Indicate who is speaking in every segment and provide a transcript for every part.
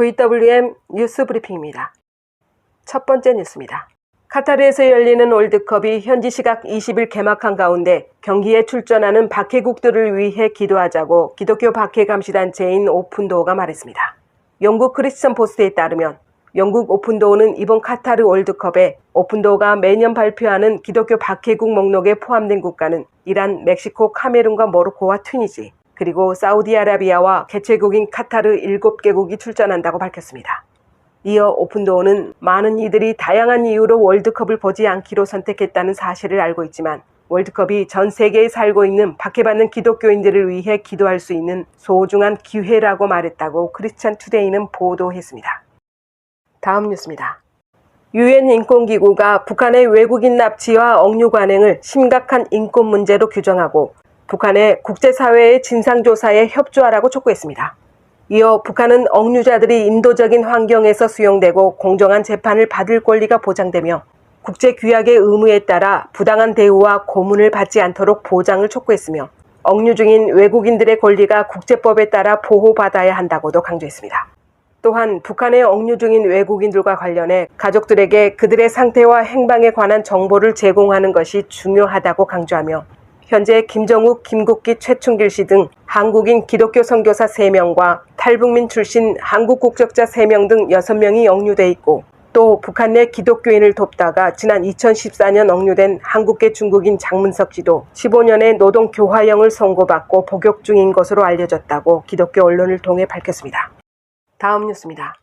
Speaker 1: VWM 뉴스 브리핑입니다. 첫 번째 뉴스입니다. 카타르에서 열리는 월드컵이 현지 시각 20일 개막한 가운데 경기에 출전하는 박해국들을 위해 기도하자고 기독교 박해 감시단체인 오픈도어가 말했습니다. 영국 크리스천 포스트에 따르면 영국 오픈도어는 이번 카타르 월드컵에 오픈도어가 매년 발표하는 기독교 박해국 목록에 포함된 국가는 이란, 멕시코, 카메룬과 모로코와 튀니지, 그리고 사우디아라비아와 개최국인 카타르 7개국이 출전한다고 밝혔습니다. 이어 오픈도어는 많은 이들이 다양한 이유로 월드컵을 보지 않기로 선택했다는 사실을 알고 있지만 월드컵이 전 세계에 살고 있는 박해받는 기독교인들을 위해 기도할 수 있는 소중한 기회라고 말했다고 크리스찬 투데이는 보도했습니다. 다음 뉴스입니다. 유엔 인권기구가 북한의 외국인 납치와 억류 관행을 심각한 인권 문제로 규정하고 북한의 국제사회의 진상조사에 협조하라고 촉구했습니다. 이어 북한은 억류자들이 인도적인 환경에서 수용되고 공정한 재판을 받을 권리가 보장되며 국제 규약의 의무에 따라 부당한 대우와 고문을 받지 않도록 보장을 촉구했으며 억류 중인 외국인들의 권리가 국제법에 따라 보호받아야 한다고도 강조했습니다. 또한 북한의 억류 중인 외국인들과 관련해 가족들에게 그들의 상태와 행방에 관한 정보를 제공하는 것이 중요하다고 강조하며 현재 김정욱, 김국기, 최충길 씨 등 한국인 기독교 선교사 3명과 탈북민 출신 한국 국적자 3명 등 6명이 억류돼 있고 또 북한 내 기독교인을 돕다가 지난 2014년 억류된 한국계 중국인 장문석 씨도 15년의 노동 교화형을 선고받고 복역 중인 것으로 알려졌다고 기독교 언론을 통해 밝혔습니다. 다음 뉴스입니다.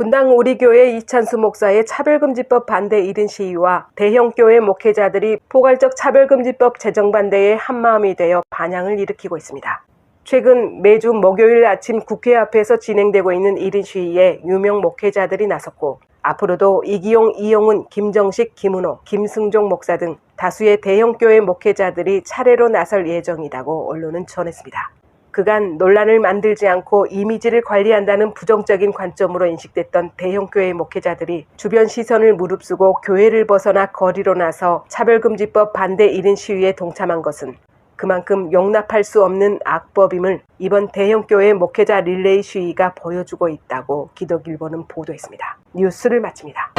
Speaker 1: 분당 우리교회 이찬수 목사의 차별금지법 반대 1인 시위와 대형교회 목회자들이 포괄적 차별금지법 제정 반대에 한마음이 되어 반향을 일으키고 있습니다. 최근 매주 목요일 아침 국회 앞에서 진행되고 있는 1인 시위에 유명 목회자들이 나섰고 앞으로도 이기용, 이용훈, 김정식, 김은호, 김승종 목사 등 다수의 대형교회 목회자들이 차례로 나설 예정이라고 언론은 전했습니다. 그간 논란을 만들지 않고 이미지를 관리한다는 부정적인 관점으로 인식됐던 대형교회 목회자들이 주변 시선을 무릅쓰고 교회를 벗어나 거리로 나서 차별금지법 반대 1인 시위에 동참한 것은 그만큼 용납할 수 없는 악법임을 이번 대형교회 목회자 릴레이 시위가 보여주고 있다고 기독일보는 보도했습니다. 뉴스를 마칩니다.